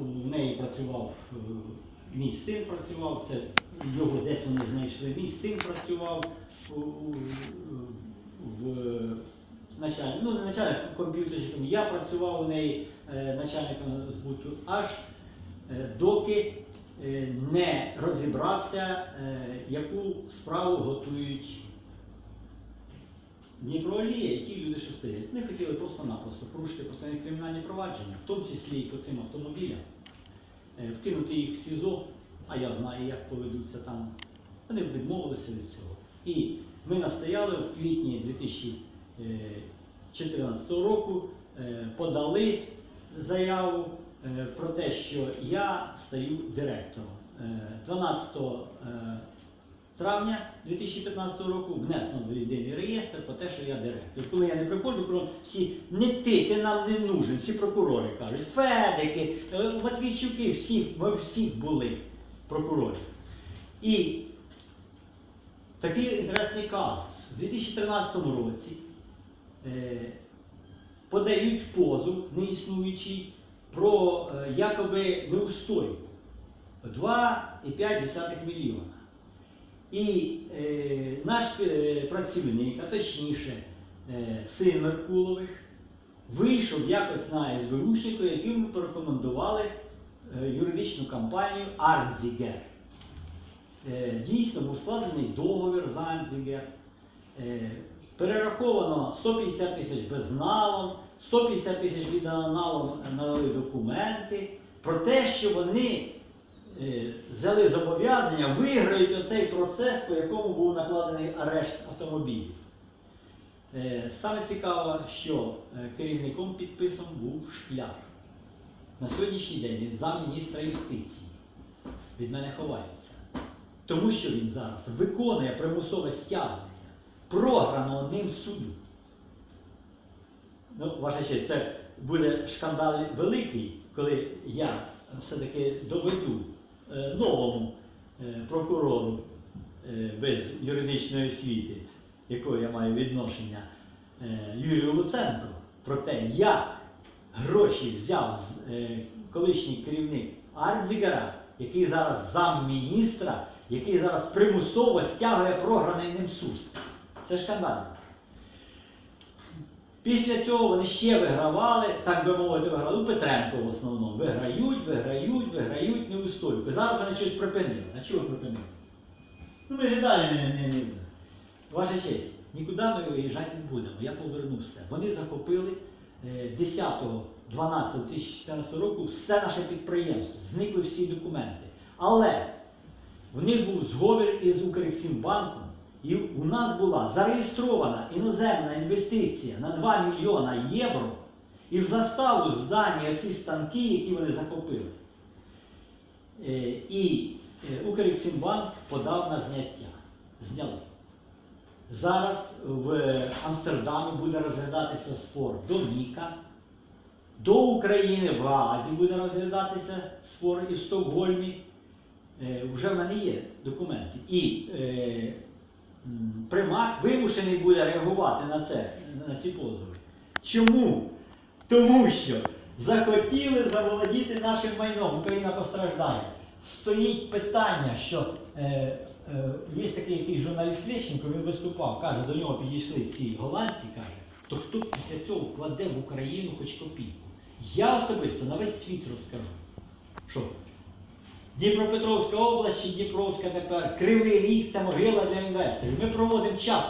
в неї працював, е, мій син працював, це його десь вони знайшли. Мій син працював в начальник, ну начальник комп'ютерщиком, я працював у неї е, начальником збуту, аж е, доки е, не розібрався, е, яку справу готують Дніпроолія ті люди, що стоять. Вони хотіли просто-напросто порушити постанові кримінальні провадження, в тому числі і по цим автомобілям, е, вкинути їх в СІЗО, а я знаю, як поведуться там. Вони відмовилися від цього. І ми настояли в квітні 2014 року, е, подали заяву е, про те, що я стаю директором. Е, 12 е, травня 2015 року внесено в єдиний реєстр про те, що я директор. Коли я не приходжу, то всі не ти, ти нам не нужен, всі прокурори кажуть, Федики, е, Матвійчуки, всі, ми всіх були прокурори. І такий інтересний казус. У 2013 році е, подають позов неіснуючий про е, якоби неустойку 2,5 мільйона. І е, наш е, працівник, а точніше, е, син Меркулових, вийшов якось на СБУшнику, яким ми порекомендували е, юридичну компанію Артзігер. Е, дійсно був складений договір з Артзігер. Е, перераховано 150 тисяч безналом, 150 тисяч відналом надали документи про те, що вони взяли зобов'язання, виграють оцей процес, по якому був накладений арешт автомобілів. Е, Саме цікаво, що е, керівником підписом був шкляр. На сьогоднішній день він замміністра юстиції. Від мене ховається. Тому що він зараз виконує примусове стягнення, програного ним суду. Ну, ваша честь, це буде шкандал великий, коли я все-таки доведу е, новому е, прокурору е, без юридичної освіти, якого я маю відношення, е, Юрію Луценко, про те, як гроші взяв е, колишній керівник Артзігера, який зараз замміністра, який зараз примусово стягує програний ним суд. Це шкандально. Після цього вони ще вигравали, так би мовити, виграли у Петренко в основному. Виграють, виграють, виграють неустойку. Зараз вони щось припинили. А чого припинили? Ну ми ж далі не, не, не. Ваша честь, нікуди ми виїжджати не будемо. Я поверну все. Вони захопили е, 10-12-2014 року все наше підприємство. Зникли всі документи. Але в них був зговір із Укрексімбанком, і у нас була зареєстрована іноземна інвестиція на 2 мільйона євро, і в заставу здані ці станки, які вони захопили. Е, І е, Укрексімбанк подав на зняття. Зняли. Зараз в Амстердамі буде розглядатися спор до Ніка. До України в Гаазі буде розглядатися спор із Стокгольмі. Е, вже в мене є документи. І м, примак вимушений буде реагувати на це, на ці позови. Чому? Тому що захотіли заволодіти нашим майном, Україна постраждає. Стоїть питання, що е, е, є такий якийсь журналіст Лещенко, він виступав, каже, до нього підійшли ці голландці, каже, то хто після цього вкладе в Україну хоч копійку? Я особисто на весь світ розкажу, що Дніпропетровська область Дніпровська тепер, Кривий Ріг це могила для інвесторів. Ми проводимо час